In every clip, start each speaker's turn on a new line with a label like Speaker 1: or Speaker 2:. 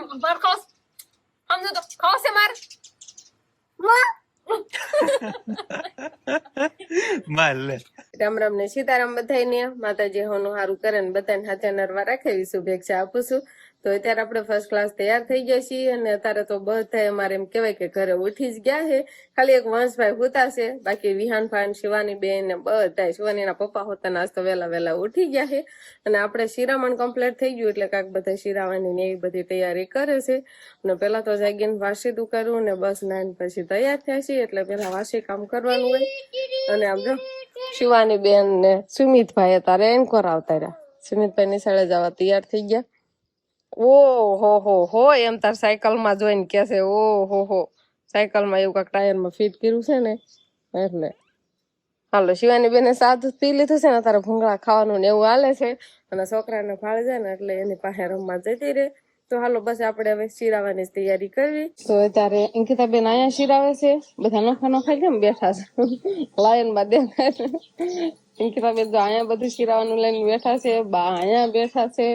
Speaker 1: તો ખાસ છે માર રામ રામ ને સીતારામ બધાને માતાજી હોનું સારું કરે ને બધાને હાથે નરવા રાખે એવી શુભેચ્છા આપું છું તો અત્યારે આપણે ફર્સ્ટ ક્લાસ તૈયાર થઈ ગયા છીએ અને અત્યારે તો બધા અમારે એમ કહેવાય કે ઘરે ઉઠી જ ગયા છે. ખાલી એક વંશભાઈ હોતા છે, બાકી વિહાન ફાન શિવાની બેન ને બધા શિવાનીના પપ્પા હોતા નાસ્તો વહેલા વહેલા ઉઠી ગયા છે. અને આપણે શિરામણ કમ્પ્લીટ થઈ ગયું એટલે કાંક બધા શિરાવાની ને એવી બધી તૈયારી કરે છે. અને પેલા તો જાગીને વાસીદું કરવું ને બસ નાઈન પછી તૈયાર થયા છીએ એટલે પેલા વાસી કામ કરવાનું હોય. અને આમ જો, શિવાની બેન ને સુમિતભાઈ તારે એન્કોર આવતા રહ્યા. સુમિતભાઈ નિશાળે જવા તૈયાર થઈ ગયા. ઓ હો હો હો એમ તાર સાયકલમાં જોઈને કે છે ઓ હો. હો સાયકલમાં એવું કાંક ટાયરમાં ફિટ કર્યું છે ને, એટલે. હાલો, શિવાની બેને સાદું પી લીધું છે ને, તારે ભૂંગળા ખાવાનું ને એવું હાલે છે, અને છોકરાને ફાળે જાય ને, એટલે એની પાસે રમવા જતી રહે. તો હાલો, બસ આપણે હવે શિરાવાની તૈયારી કરવી. તો અત્યારે અંકિતા બેન અહીંયા શિરાવે છે, બધા નોખા નોખા કેમ બેઠા છે? લાયનમાં દેખાય અંકિતા બેન તો અહીંયા બધું શિરાવાનું લઈને બેઠા છે, બા અહીંયા બેઠા છે.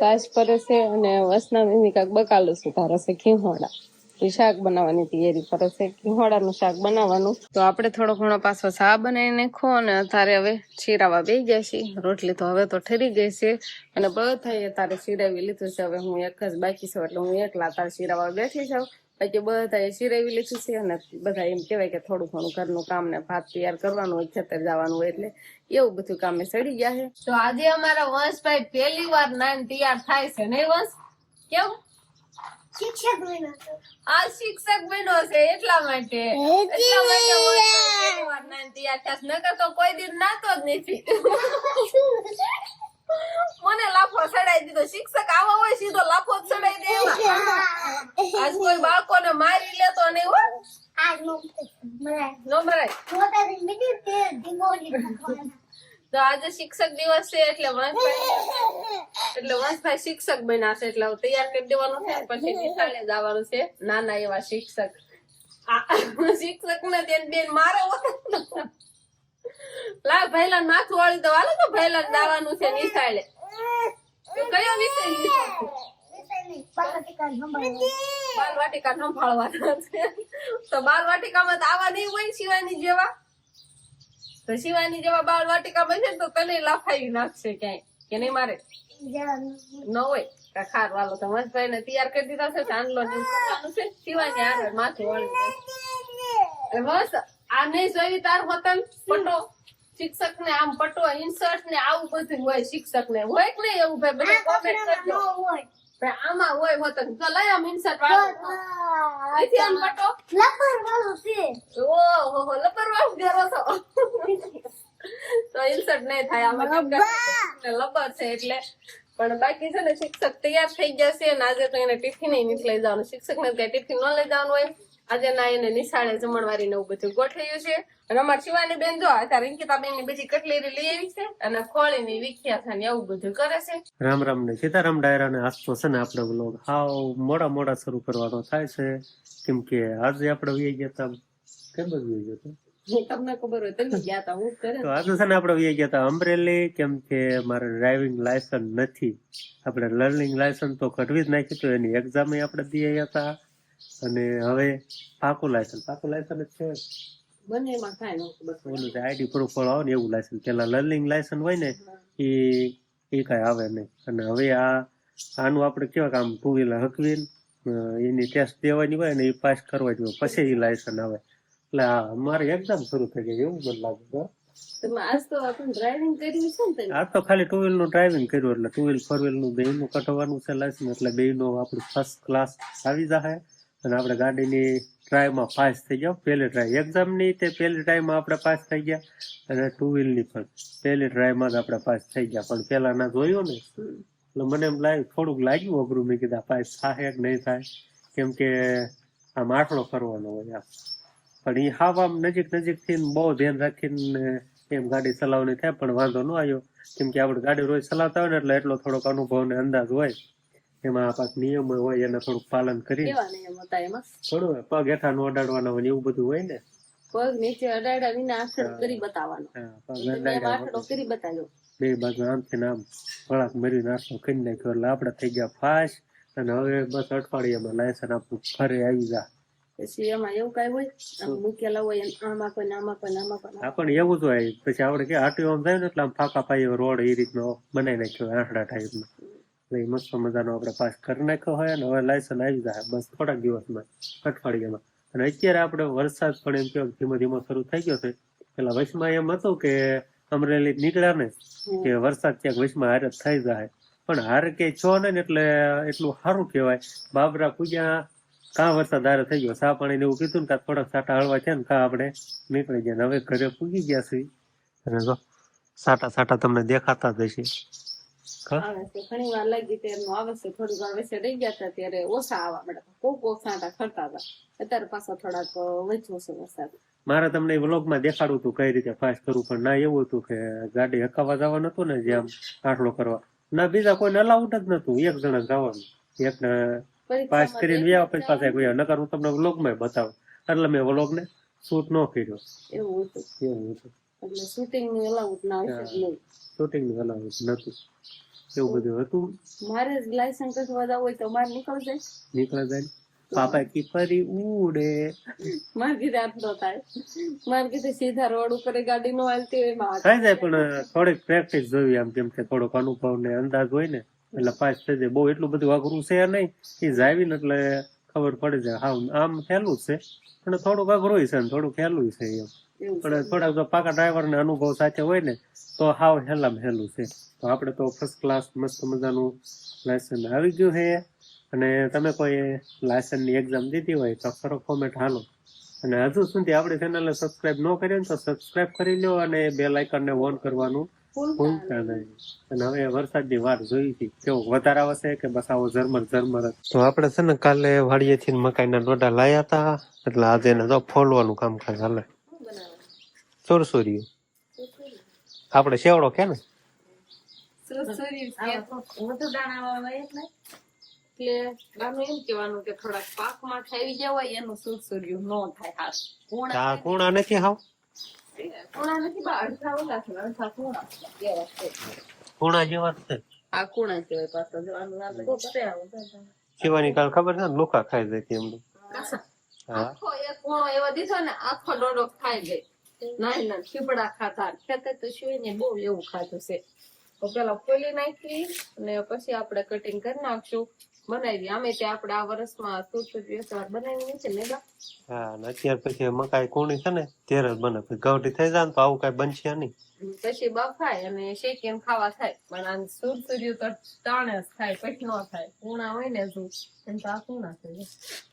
Speaker 1: સાસ પરસે અને વસના એની કાક બકાલું સુધારે છે ખીહોડા શાક બનાવવાની તૈયારી છે. ખીહોડાનું શાક બનાવવાનું. તો આપણે થોડો ઘણો પાછો ચા બનાવી નાખો અને અત્યારે હવે શીરાવા બે ગયા છીએ. રોટલી તો હવે તો ઠરી ગઈ છે. અને બધા તારે શીરાવી લીધું છે. હવે હું એક જ બાકી છું એટલે હું એકલા તારે શીરાવા બેઠી છું. બાકી બધા સિરાવી લીધું છે અને બધા એમ કહેવાય કે થોડું ઘણું ઘરનું કામ ને ભાત તૈયાર કરવાનું હોય ખેતર જવાનું હોય એટલે એવું બધું કામે સડી ગયા છે. તો આજે અમારા વંશભાઈ પહેલી વાર નાન તૈયાર થાય છે નહીં વંશ? કેવું? આ શિક્ષક બન્યો છે એટલા માટે. એટલા માટે વંશભાઈ પહેલી વાર નાન તૈયાર થયા નકર તો કોઈ દિન નાતો જ નથી. મને લાફો ચડાઈ દીધો. શિક્ષક આવા હોય સીધો લાફો ચડાઈ દે આજ કોઈ બાળકોને મારી લેતો નહીં હો. તો આજે શિક્ષક દિવસ છે એટલે વંશભાઈ એટલે વંશભાઈ શિક્ષક બન્યા છે એટલે તૈયાર કરી દેવાનું છે. પછી નિશાળે જવાનું છે. નાના એવા શિક્ષક. શિક્ષક ને બેન મારે હોત. લા ભૈલા માથું વાળી દો હાલો તો ભૈલન દાવાનું છે નિશાળે તો કયો વિષય નિશાળે? બાલ વાટિકા સંભાળવાના છે તો બાલ વાટિકામાં તો આવા નહીં હોય શિવાની જેવા તો શિવાની જેવા બાળ વાટિકામાં છે તો તને લાફાવી નાખશે ક્યાંય, કે નહીં મારે ન હોય ખાર વાલો તો મસ્તભાઈ ને તૈયાર કરી દીધા છે ચાંદલો છે શિવાની આગળ માથું વાળી. બસ આ નહીં જોઈ તાર વતન પટો. શિક્ષક ને આમ પટો ઇન્સર્ટ ને આવું બધું હોય શિક્ષક ને હોય કે નહીં એવું ભાઈ? બધા કોમેન્ટ કરજો. આમાં હોય વતન તો લઈ આમ ઇન્સર્ટ વાળો. અહીંથી આમ પટો. ઓહો હો લપરવાસ કરો છો. તો ઇન્સર્ટ નહીં થાય. આમાં લપર. લબર છે એટલે. પણ બાકી છે ને શિક્ષક તૈયાર થઈ ગયા છે અને આજે તો એને ટિફિન નહીં લઈ જવાનું. શિક્ષક ને ત્યાં ટિફિન ન લઈ જવાનું હોય. આજે ના એને નિશાળે જમણવારી ને એવું બધું ગોઠવ્યું છે. અને અમારી શિવાની બેન જો અત્યારે અંકિતા બેનની બીજી કટલેરી લઈ આવી છે અને ખોળી ની વિખ્યા છે ને એવું બધું કરે છે.
Speaker 2: રામ રામ ને સીતારામ ડાયરા ને આસતો છે ને આપણે બ્લોગ હાવ મોડા મોડા શરૂ કરવાનો થાય છે. કેમ કે આજે આપણે વી ગયા હતા કેમ જ ગયા હતા?
Speaker 1: તમને ખબર હોય તમે ગયા તા હું કરે.
Speaker 2: તો આજે છે ને આપણે ગયા હતા અમરેલી કેમ કે મારે ડ્રાઇવિંગ લાયસન્સ નથી. આપણે લર્નિંગ લાયસન્સ તો કઢવી જ નાખ્યું હતું એની એક્ઝામ આપણે દઈ આવ્યા હતા અને હવે પાકું લાયસન્સ પાકું લાયસન્સ છે.
Speaker 1: બંનેમાં થાય ન
Speaker 2: આઈડી પ્રૂફ વાળું આવે ને એવું લાયસન્સ પેલા લર્નિંગ લાયસન્સ હોય ને એ એ કાંઈ આવે નહીં. અને હવે આ આનું આપણે કેવા કે આમ ટુ વ્હીલર હકવીન એની ટેસ્ટ દેવાની હોય ને એ પાસ કરવાની હોય પછી એ લાયસન્સ આવે. એટલે આ અમારે એક્ઝામ શરૂ થઈ ગઈ. એવું મને લાગે આ તો ખાલી ટુ વ્હીલનું ડ્રાઇવિંગ કર્યું એટલે ટુ વ્હીલ ફોર વ્હીલનું બે નું કટવાનું છે લાયસન્સ એટલે બે નું આપણું ફર્સ્ટ ક્લાસ આવી જાય અને આપણે ગાડીની ટ્રાયમાં પાસ થઈ ગયા. પહેલી ટ્રાય એક્ઝામની તે પહેલી ટ્રાયમાં આપણે પાસ થઈ ગયા. અને ટુ વ્હીલની પણ. પહેલી ટ્રાયમાં જ આપણે પાસ થઈ ગયા. પણ પેલા ના જોયું ને? એટલે મને એમ લાગ્યું, થોડુંક લાગ્યું અઘરું. મેં કીધા પાસ થાય કે નહીં થાય? કેમ કે આમ આટલો કરવાનો હોય આમ પણ એ હાવ આમ નજીક નજીકથી બહુ ધ્યાન રાખીને એમ ગાડી ચલાવવાની થાય, પણ વાંધો ન આવ્યો. કેમ કે આપણે ગાડી રોજ ચલાવતા હોય ને એટલે એટલો થોડોક અનુભવ ને અંદાજ હોય. એમાં પાક નિયમો હોય એના થોડુંક પાલન કરી
Speaker 1: કેવા નિયમ હતા એમાં.
Speaker 2: થોડું પગ હેઠા નો અડાડવાના હોય એવું બધું હોય ને?
Speaker 1: પગ નીચે અડાડ્યા વિના આખર કરી બતાવવાનો.
Speaker 2: પગ અડાડ્યા
Speaker 1: કરી બતાવ્યો.
Speaker 2: બે બાજુ આમથી આમ ભળાક મરી નાસ્તો કરી નાખ્યો એટલે આપણે થઈ ગયા ફાસ્ટ અને હવે બસ અઠવાડિયામાં લાયસન્સ આપણું ફરે આવી જા.
Speaker 1: પછી એમાં એવું કઈ હોય મૂકેલા હોય આમાં કોઈ આમાં કોઈ આમાં કોઈ ને
Speaker 2: આ પણ એવું જ હોય. પછી આપણે કે આટલું આમ થાય ને એટલે આમ ફાંકા પાઈએ રોડ એ રીતનો બનાવી નાખ્યો ટાઈપ ટાઈપનો એટલે મસ્ત મજાનો આપણે પાસ કરી નાખ્યો હોય અને હવે લાયસન્સ આવી જાય. બસ થોડાક દિવસમાં અઠવાડિયામાં. અને અત્યારે આપણે વરસાદ પણ એમ કહેવાય ધીમો ધીમો શરૂ થઈ ગયો છે. પેલા વચમાં એમ હતું કે અમરેલી નીકળ્યા ને કે વરસાદ ક્યાંક વચમાં હારે થઈ જાય. પણ હારે કે છો ને એટલે એટલું સારું કહેવાય. બાબરા પૂજા કાં વરસાદ હારે થઈ ગયો. સા પાણી ને એવું કીધું ને કાં થોડાક સાટા હળવા છે ને કાં આપણે નીકળી ગયા. ને હવે ઘરે પૂગી ગયા છે અને જો સાટા સાટા તમને દેખાતા જ હશે.
Speaker 1: ઘણી વાર લાગી ત્યારનું આવે છે થોડી વાર વચ્ચે રહી ગયા હતા ત્યારે ઓછા આવવા મેડમ કોક ઓછા ખરતા હતા. અત્યારે પાછા થોડાક વધ્યો છે વરસાદ.
Speaker 2: મારે તમને વ્લોગમાં દેખાડું હતું કઈ રીતે ફાસ્ટ કરવું પણ ના એવું હતું કે ગાડી હકાવા જવાનું હતું ને જેમ આટલો કરવા. ના બીજા કોઈને અલાઉડ જ નતું એક જણા જવાનું. એક પાસ કરીને વ્યા પછી પાછા ગયા નકર હું તમને વ્લોગમાં બતાવું. એટલે મેં વ્લોગને શૂટ ન કર્યો.
Speaker 1: એવું હતું.
Speaker 2: એવું હતું.
Speaker 1: એટલે શૂટિંગનું અલાઉડ ના જ નહીં?
Speaker 2: અલાઉડ નતું એવું બધું હતું?
Speaker 1: મારે જ લાયસન્સ કઢવા જવું હોય તો મારે નીકળ જાય.
Speaker 2: નીકળ જાય? પાપા કી ફરી ઉડે?
Speaker 1: માર કીધે આટલો થાય. માર કીધે સીધા રોડ ઉપર ગાડી નો હાલતી હોય એમાં
Speaker 2: થઈ જાય પણ થોડીક પ્રેક્ટિસ જોઈ આમ કેમ કે થોડોક અનુભવ ને અંદાજ હોય ને એટલે પાસ થઈ જાય. બહુ એટલું બધું અઘરું છે નહીં એ જાવી ને એટલે ખબર પડી જાય. હા આમ ખેલું છે પણ થોડુંક અઘરું છે ને થોડુંક ખેલું છે એમ. પણ થોડાક જો પાકા ડ્રાઈવર ને અનુભવ સાથે હોય ને તો હાવ હેલામ હેલું છે. તો આપણે તો ફર્સ્ટ ક્લાસ મસ્ત મજાનું લાયસન્સ આવી ગયું છે. અને તમે કોઈ લાયસન્સની એક્ઝામ દીધી હોય તો ખરો કોમેન્ટ હાલો. અને હજુ સુધી આપણી ચેનલને સબસ્ક્રાઇબ ન કરી ને તો સબસ્ક્રાઇબ કરી લો અને બે લાઇકન ને ઓન કરવાનું ભૂલતા નહીં. અને હવે વરસાદની વાર જોઈ હતી. કેવો વધારે આવશે કે બસ આવો ઝરમર ઝરમર તો આપણે છે ને કાલે વાડીએથી મકાઈના ડોડા લાયા હતા. એટલે આજે એને તો ફોલવાનું કામકાજ હાલે. ચોરસોરીયું આપણે સેવડો કે ને? કુણા નથી. હાવ? જેવા છે.
Speaker 1: આ કુણા કહેવાય પાછો જવાનું
Speaker 2: શિવાની કાલ ખબર છે ને લોકા ખાઈ જાય એમનું.
Speaker 1: આખો એક કુણો એવો દીધો ને આખો ડોડો ખાઈ ગઈ નાની નાની ખીબડા ખાતા. ખેતર તો ને બહુ એવું ખાધું છે. તો પેલા ખોલી નાખી અને પછી આપણે કટિંગ કરી નાખશું. બનાવી. આમે તે આપણે આ વર્ષમાં સુરસુર વાર બનાવી છે ને
Speaker 2: હા અને અત્યાર પછી મકાઈ કોણી છે ને ત્યારે જ બને. પછી ગવટી થઈ જાય ને તો આવું કઈ બનશે નહીં.
Speaker 1: પછી બફાય અને શેકીને ખાવા થાય. પણ આ સુરસુર્યું તો તાણે જ થાય પછી ન થાય. કુણા હોય ને શું એમ તો આ કુણા છે.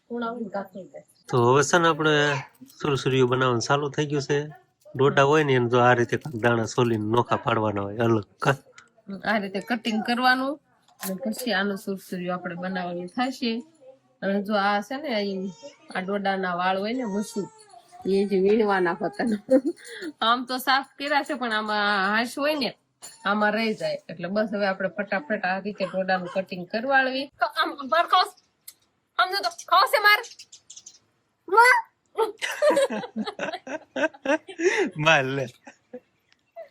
Speaker 1: કુણા હોય ને કાચું થાય
Speaker 2: તો હવે છે ને આપણે સુરસુરીયું બનાવવાનું ચાલુ થઈ ગયું છે. ડોટા હોય ને એને જો આ રીતે દાણા સોલીને નોખા પાડવાના હોય, અલગ
Speaker 1: આ રીતે કટિંગ કરવાનું અને પછી આનું સુરસુરીઓ આપણે બનાવવાનું થશે. અને જો આ છે ને આ ડોડાના વાળ હોય ને મૂસું એ જે વીણવાના હતા આમ તો સાફ કર્યા છે પણ આમાં હાશ હોય ને, આમાં રહી જાય. એટલે બસ હવે આપણે ફટાફટ આ રીતે ડોડાનું કટિંગ કરવાળવી. આમ બાર ખાસ આમ જો તો ખાવશે માર.
Speaker 2: માલ. લે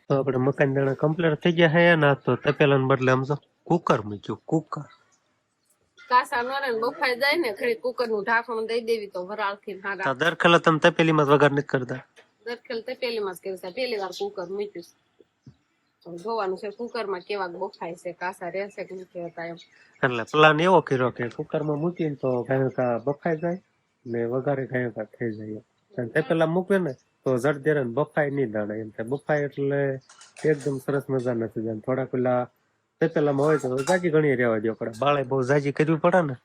Speaker 2: તો આપણે મકાન દાણા કમ્પ્લીટ થઈ ગયા હે ના તો તપેલા ને બદલે સમજો કુકર મૂક્યું કુકર
Speaker 1: કાસા નરે ને બફાઈ જાય ને ખરી કુકરનું ઢાંકણું દઈ દેવી તો વરાળથી
Speaker 2: તો
Speaker 1: હારા.
Speaker 2: દર ખેલા તમે તપેલીમાં માં વગર નથી કરતા?
Speaker 1: દરખેલ તે પેલીમાં જ પહેલી વાર કુકર મૂક્યું જોવાનું છે કુકરમાં કેવા બફાય છે કાસા રહેશે કે નથી એમ.
Speaker 2: એટલે પ્લાન એવો કર્યો કે કુકરમાં મૂકીને તો ભાઈ કા બફાઈ જાય. ને વઘારે ગાયો કા થઈ જાય અને તપેલા મૂકે ને તો જડદેર બફાય નહીં દાણે. એમ થાય બફાય એટલે એકદમ સરસ મજા નથી જાય થોડા પેલા તપેલામાં હોય તો જાજી ઘણી રહેવા દો પડે બાળે બહુ જાજી કરવી પડે ને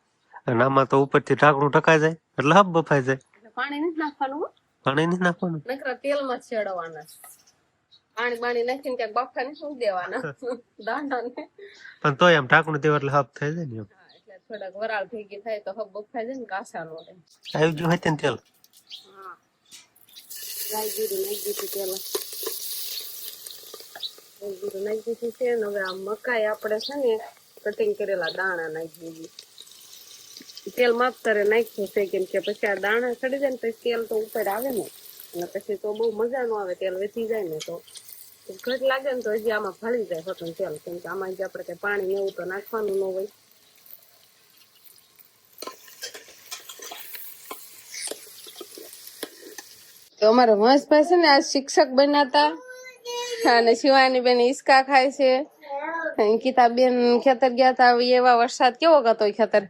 Speaker 2: અને આમાં તો ઉપરથી ઢાંકણું ઢકાઈ જાય એટલે હબ બફાઈ જાય.
Speaker 1: પાણી નથી નાખવાનું
Speaker 2: પાણી નહીં નાખવાનું.
Speaker 1: નકરા તેલમાં છેડવાના પાણી બાણી નાખીને ક્યાંક બફા ને શું દેવાના. દાંડા ને
Speaker 2: પણ તોય આમ ઢાંકણું દેવા એટલે હબ થઈ જાય ને
Speaker 1: થોડાક વરાળ ભેગી થાય તો હબ બફાઈ જાય ને કાસા રહે.
Speaker 2: આવી ગયું હોય તેલ?
Speaker 1: હા. નાખી દીધું પેલા જીરું નાખી દીધું છે ને હવે આ મકાઈ આપણે છે ને કટિંગ કરેલા દાણા નાખી દીધી. તેલ નાખ્યું છે કેમ કે પછી આ દાણા ચડી જાય ને પછી તેલ તો ઉપર આવે ને. અને પછી તો બહુ મજા નો આવે તેલ વેચી જાય ને તો. ઘટ લાગે ને તો હજી આમાં ફળી જાય હોતું તેલ. કેમ કે આમાં જે આપણે કઈ પાણી એવું તો નાખવાનું ન હોય. તો અમારો મહેશભાઈ છે ને આ શિક્ષક બન્યા હતા અને શિવાની બેન ઈસકા ખાય છે. અંકિતા બેન ખેતર ગયા હતા એવા વરસાદ કેવો હતો ખેતર?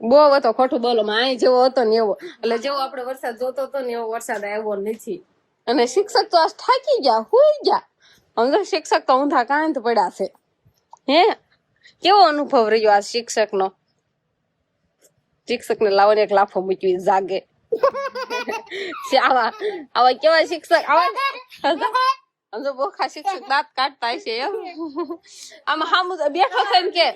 Speaker 1: બહુ હતો, ખોટું બોલો. અહીં જેવો હતો ને એવો. એટલે જેવો આપણે વરસાદ જોતો હતો ને એવો વરસાદ આવ્યો નથી. અને શિક્ષક તો આ થાકી ગયા, હુઈ ગયા. સમજો શિક્ષક તો ઊંધા કાંત પડ્યા છે. હે? કેવો અનુભવ રહ્યો આ શિક્ષક નો શિક્ષક ને લાવને એક લાફો મૂકવી જાગે. આવા આવા કેવા શિક્ષક આવા સમજો બોખા શિક્ષક દાંત કાઢતા હશે એમ આમાં હામુ બેઠો થઈને કે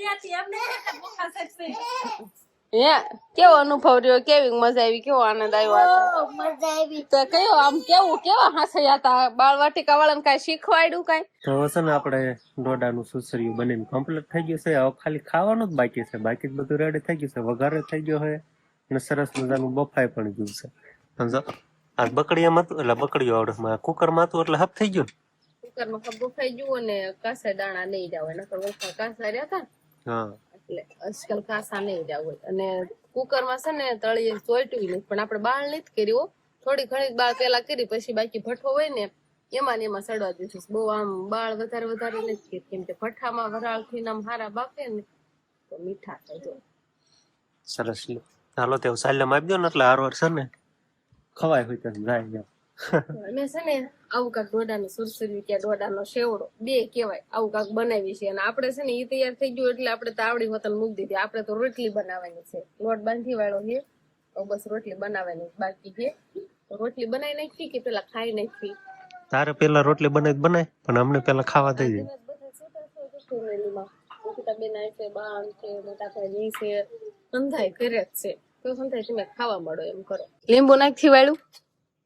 Speaker 1: હે કેવો અનુભવ રહ્યો કેવી મજા આવી કેવો આનંદ આવ્યો આ તો કયો આમ કેવું કેવા હસાયા હતા બાળ વાટિકા વાળાને કઈ શીખવાડ્યું કઈ
Speaker 2: તો છે ને આપણે ડોડાનું સુસરિયું બનીને કમ્પ્લીટ થઈ ગયું છે હવે ખાલી ખાવાનું જ બાકી છે બાકી બધું રેડી થઈ ગયું છે વઘારે થઈ ગયો છે અને સરસ મજાનું બફાઈ પણ ગયું છે સમજો આ બકડીયામાં હતું એટલે બકડીઓ આવડે. કુકરમાં હતું એટલે હપ થઈ ગયું
Speaker 1: કુકરમાં ખબ્બો ખાઈ જુઓ ને કાસા દાણા નહીં જાવ નકર વખત કાસા રહ્યા હતા
Speaker 2: હા.
Speaker 1: એટલે આજકાલ કાસા નહીં જાવ અને કુકરમાં છે ને તળીએ ચોટ્યું નહીં પણ આપણે બાળ નથી કર્યો થોડી ઘણી બાળ પેલા કરી પછી બાકી ભઠ્ઠો હોય ને એમાં ને એમાં સડવા દીધું બહુ આમ બાળ વધારે વધારે નથી કરી કેમ કે ભઠ્ઠામાં વરાળથી આમ હારા બાફે ને તો મીઠા થઈ જાય
Speaker 2: સરસ ચાલો તેવું સાલ્યમ આપી દો ને એટલે હાર છે ને. ખવાય હોય તો જાય
Speaker 1: અમે છે ને આવું કાક ડોડાનો સુરસુરી કે ડોડાનો શેવડો બે કેવાય આવું કાક બનાવી છે અને આપણે છે ને એ તૈયાર થઈ ગયું એટલે આપણે તાવડી હોતલ મૂકી દીધી. આપણે તો રોટલી બનાવવાની છે. લોટ બાંધી વાળો છે તો બસ રોટલી બનાવવાની બાકી છે રોટલી બનાવી નાખી કે પેલા ખાઈ નાખી?
Speaker 2: તારે પેલા રોટલી બનાવી બનાય પણ અમને પેલા ખાવા દઈ દે
Speaker 1: તો બેન આવે છે બાન છે મોટા ભાઈ છે. સંધાય કરે જ છે. તો સંધાય તમે ખાવા મળો એમ કરો. લીંબુ નાખી વાળું?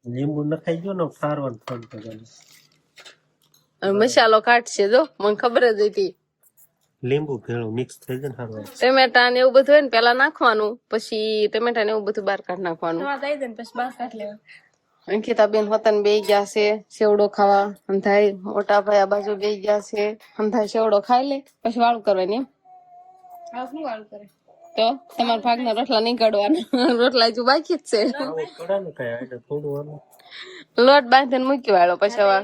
Speaker 2: લીંબુ નખાઈ ગયો ને સારવાર ફોન કરવાનો
Speaker 1: મસાલો કાઢશે જો મને ખબર જ હતી.
Speaker 2: લીંબુ ભેળું મિક્સ થઈ જાય ને સારવાર
Speaker 1: ટમેટા ને એવું બધું હોય ને પેલા નાખવાનું પછી ટમેટા ને એવું બધું બહાર કાઢ નાખવાનું. અંકિતા બેન વતન બે ગયા છે સેવડો ખાવા. સમજાય મોટા ભાઈ આ બાજુ બે ગયા છે. સમજાય સેવડો ખાઈ લે પછી વાળું કરવાની એમ. તો તમારા ભાગના રોટલા નહીં કાઢવાના રોટલા હજુ બાકી જ છે. લોટ બાંધીને મૂકી વાળો પછી હવે.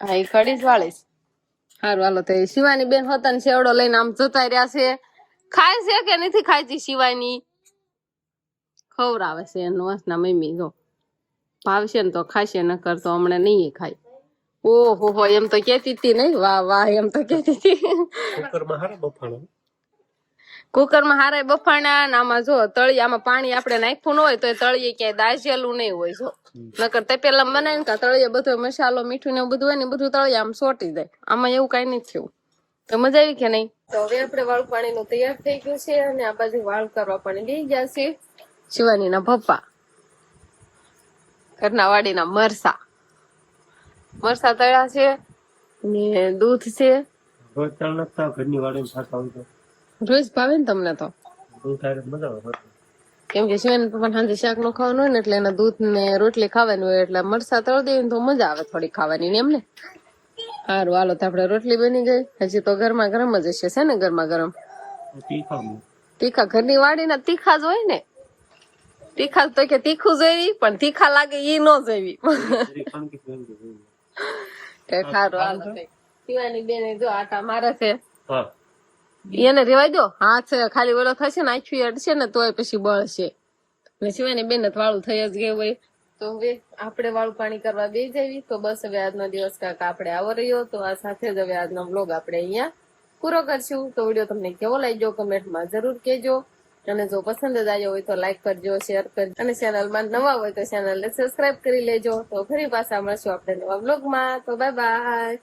Speaker 1: હા એ ખડી જ વાળીશ સારું હાલો તો શિવાની બેન હોતા ને શેવડો લઈને આમ જોતા રહ્યા છે. ખાય છે કે નથી ખાતી શિવાની? ખવડાવે છે એનું વાસના મમ્મી જો. ભાવશે ને તો ખાશે નકર તો હમણાં નહીં ખાય. ઓહો હો એમ તો કેતી હતી નહીં? વાહ વાહ એમ તો કેતી હતી.
Speaker 2: કુકરમાં હારા બફાણો
Speaker 1: કુકરમાં હારે બફાણા ને આમાં જો તળી આમાં પાણી આપણે નાખ્યું ન હોય તો એ તળીએ ક્યાંય દાજેલું નહીં હોય જો. નકર તે પેલા બનાવીને કા તળીએ બધો મસાલો મીઠું ને એવું બધું હોય ને બધું તળીએ આમ સોટી જાય આમાં એવું કઈ નથી થયું. તો મજા આવી કે નહીં? તો હવે આપણે વાળું પાણી નું તૈયાર થઈ ગયું છે અને આ બાજુ વાળું કરવા પાણી લઈ ગયા છે. શિવાની ના પપ્પા. ઘરના વાડીના મરસા. મરસા તળ્યા છે ને દૂધ છે.
Speaker 2: ઘરની વાડીને ખાતા હોય તો.
Speaker 1: રોજ ભાવે ને તમને તો. કેમ કે શિવાન પપ્પા સાંજે શાક નો ખાવાનું હોય ને એટલે એના દૂધ ને રોટલી ખાવાની હોય એટલે મરસા તળ ને તો મજા આવે થોડી ખાવાની ને એમને સારું હાલો તો આપડે રોટલી બની ગઈ. હજી તો ગરમા ગરમ જ હશે છે ને ગરમા? ગરમ તીખા ઘરની વાડીના તીખા જ હોય ને. તીખા તો કે તીખું જોઈ પણ તીખા લાગે ઈ ન. કે સારું હાલો શિવાની બેને જો આટા મારે છે.
Speaker 2: હા.
Speaker 1: એને રેવાય દો. હાથ ખાલી ઓલો થશે ને આખી અડશે ને, તોય પછી બળશે ને શિવાની બેન જ વાળું થઈ જ ગયું હોય. તો હવે આપણે વાળું પાણી કરવા બે જઈએ. તો બસ હવે આજનો દિવસ કાંક આપણે આવો રહ્યો. તો આ સાથે જ હવે આજનો બ્લોગ આપણે અહીંયા પૂરો કરશું. તો વીડિયો તમને કેવો લાગ્યો કમેન્ટમાં જરૂર કહેજો. અને જો પસંદ જ આવ્યો હોય તો લાઈક કરજો શેર કરજો. અને ચેનલમાં નવા હોય તો ચેનલને સબસ્ક્રાઇબ કરી લેજો. તો ફરી પાછા મળશું આપણે નવા બ્લોગમાં તો બાય બાય